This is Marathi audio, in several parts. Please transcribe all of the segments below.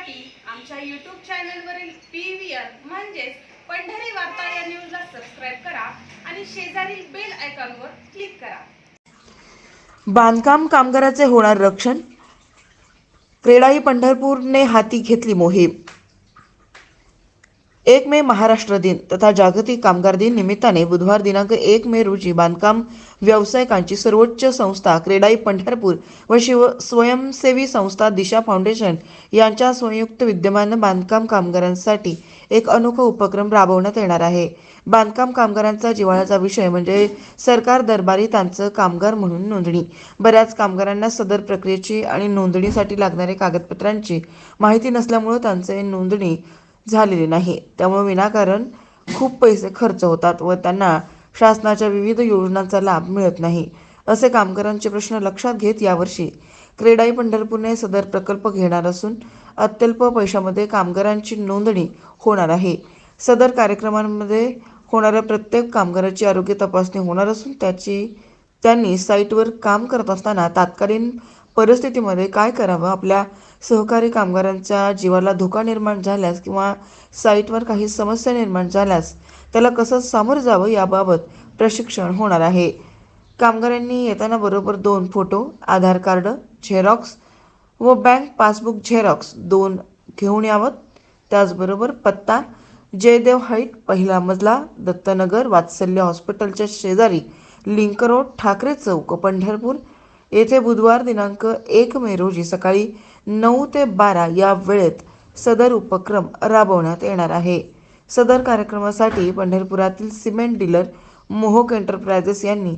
पाहण्यासाठी आमच्या यूट्यूब चॅनलवरील पी व्ही आर म्हणजेच पंढरी वार्ता या न्यूजला सबस्क्राईब करा आणि शेजारील बेल आयकॉनवर क्लिक करा. बांधकाम कामगाराचे होणार रक्षण? क्रेडाई पंढरपूरने हाती घेतली मोहीम एक मे महाराष्ट्र दिन तथा जागतिक कामगार दिन निमित्ताने बुधवार दिनांक एक मे रोजी बांधकाम व्यावसायिकांची सर्वोच्च संस्था क्रेडाई पंढरपूर व शिव स्वयंसेवी संस्था दिशा फाउंडेशन यांच्या संयुक्त विद्यमान बांधकाम कामगारांसाठी एक अनोखा उपक्रम राबवण्यात येणार आहे. बांधकाम कामगारांचा जिव्हाळ्याचा विषय म्हणजे सरकार दरबारी त्यांचं कामगार म्हणून नोंदणी. बऱ्याच कामगारांना सदर प्रक्रियेची आणि नोंदणीसाठी लागणाऱ्या कागदपत्रांची माहिती नसल्यामुळे त्यांचे नोंदणी झालेली नाही. त्यामुळे विनाकारण खूप पैसे खर्च होतात व त्यांना शासनाच्या विविध योजनांचा लाभ मिळत नाही. असे कामगारांचे प्रश्न लक्षात घेत यावर्षी क्रेडाई पंढरपूरने सदर प्रकल्प घेणार असून अत्यल्प पैशामध्ये कामगारांची नोंदणी होणार आहे. सदर कार्यक्रमांमध्ये होणाऱ्या प्रत्येक कामगाराची आरोग्य तपासणी होणार असून त्याची त्यांनी साईटवर काम करत असताना तात्कालीन परिस्थितीमध्ये काय करावं आपल्या सहकारी कामगारांच्या जीवाला धोका निर्माण झाल्यास किंवा साईटवर काही समस्या निर्माण झाल्यास त्याला कसं सामोरं जावं याबाबत प्रशिक्षण होणार आहे. कामगारांनी येताना बरोबर दोन फोटो आधार कार्ड झेरॉक्स व बँक पासबुक झेरॉक्स दोन घेऊन यावं. त्याचबरोबर पत्ता जयदेव हाईट पहिला मजला दत्तनगर वात्सल्य हॉस्पिटलच्या शेजारी लिंक रोड ठाकरे चौक पंढरपूर येथे बुधवार दिनांक एक मे रोजी सकाळी नऊ ते बारा या वेळेत सदर उपक्रम राबवण्यात येणार आहे. सदर कार्यक्रमासाठी पंढरपुरातील सिमेंट डीलर मोहक एंटरप्रायझेस यांनी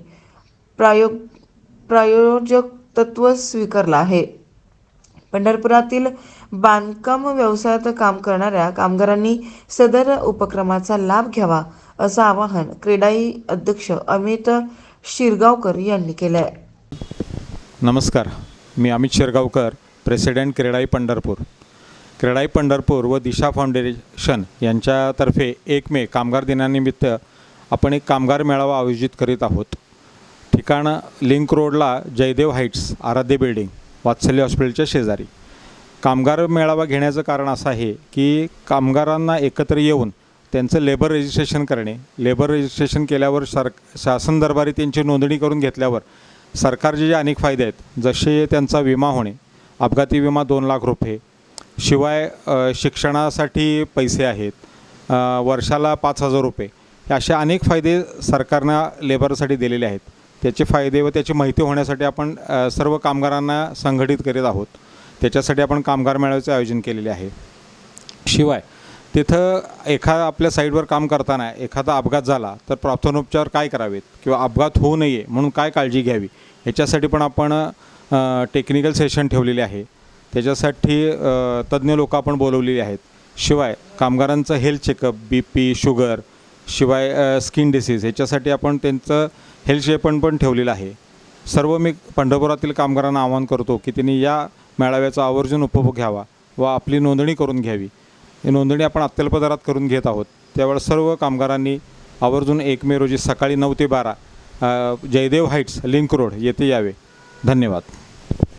प्रायोग प्रायोजक तत्व स्वीकारला आहे. पंढरपुरातील बांधकाम व्यवसायात काम करणाऱ्या कामगारांनी सदर उपक्रमाचा लाभ घ्यावा असं आवाहन क्रेडाई अध्यक्ष अमित शिरगावकर यांनी केलं आहे नमस्कार. मी अमित शिरगावकर प्रेसिडेंट क्रेडाई पंढरपूर. क्रेडाई पंढरपूर व दिशा फाउंडेशन यांच्यातर्फे एक मे कामगार दिनानिमित्त आपण एक कामगार मेळावा आयोजित करीत आहोत. ठिकाण लिंक रोडला जयदेव हाईट्स आराध्य बिल्डिंग वात्सल्य हॉस्पिटलच्या शेजारी. कामगार मेळावा घेण्याचं कारण असं आहे की कामगारांना एकत्र येऊन त्यांचं लेबर रजिस्ट्रेशन करणे लेबर रजिस्ट्रेशन केल्यावर सर शासन दरबारी त्यांची नोंदणी करून घेतल्यावर सरकारचे जे अनेक फायदे आहेत जसे त्यांचा विमा होणे अपघाती विमा दोन लाख रुपये शिवाय शिक्षणासाठी पैसे आहेत वर्षाला पाच हजार रुपये हे असे अनेक फायदे सरकारनं लेबरसाठी दिलेले आहेत. त्याचे फायदे व त्याची माहिती होण्यासाठी आपण सर्व कामगारांना संघटित करीत आहोत. त्याच्यासाठी आपण कामगार मेळाव्याचे आयोजन केलेले आहे. शिवाय तिथं एखा आपल्या साईडवर काम करताना एखादा अपघात झाला तर प्राथमिकोपचार काय करावेत? किंवा अपघात होऊ नये म्हणून काय काळजी घ्यावी? ह्याच्यासाठी पण आपण टेक्निकल सेशन ठेवलेले आहे. त्याच्यासाठी तज्ज्ञ लोक आपण बोलवलेली आहेत. शिवाय कामगारांचं health checkup B P sugar शिवाय स्किन डिसीज ह्याच्यासाठी आपण त्यांचं हेल्थ चेकअप पण ठेवलेलं आहे. सर्व मी पंढरपुरातील कामगारांना आवाहन करतो की त्यांनी या मेळाव्याचा आवर्जून उपभोग घ्यावा व आपली नोंदणी करून घ्यावी. ही नोंदणी आपण अत्यल्प दरात करून घेत आहोत. त्यावेळेस सर्व कामगारांनी आवर्जून एक मे रोजी सकाळी नऊ ते बारा जयदेव हाईट्स लिंक रोड येथे यावे. धन्यवाद.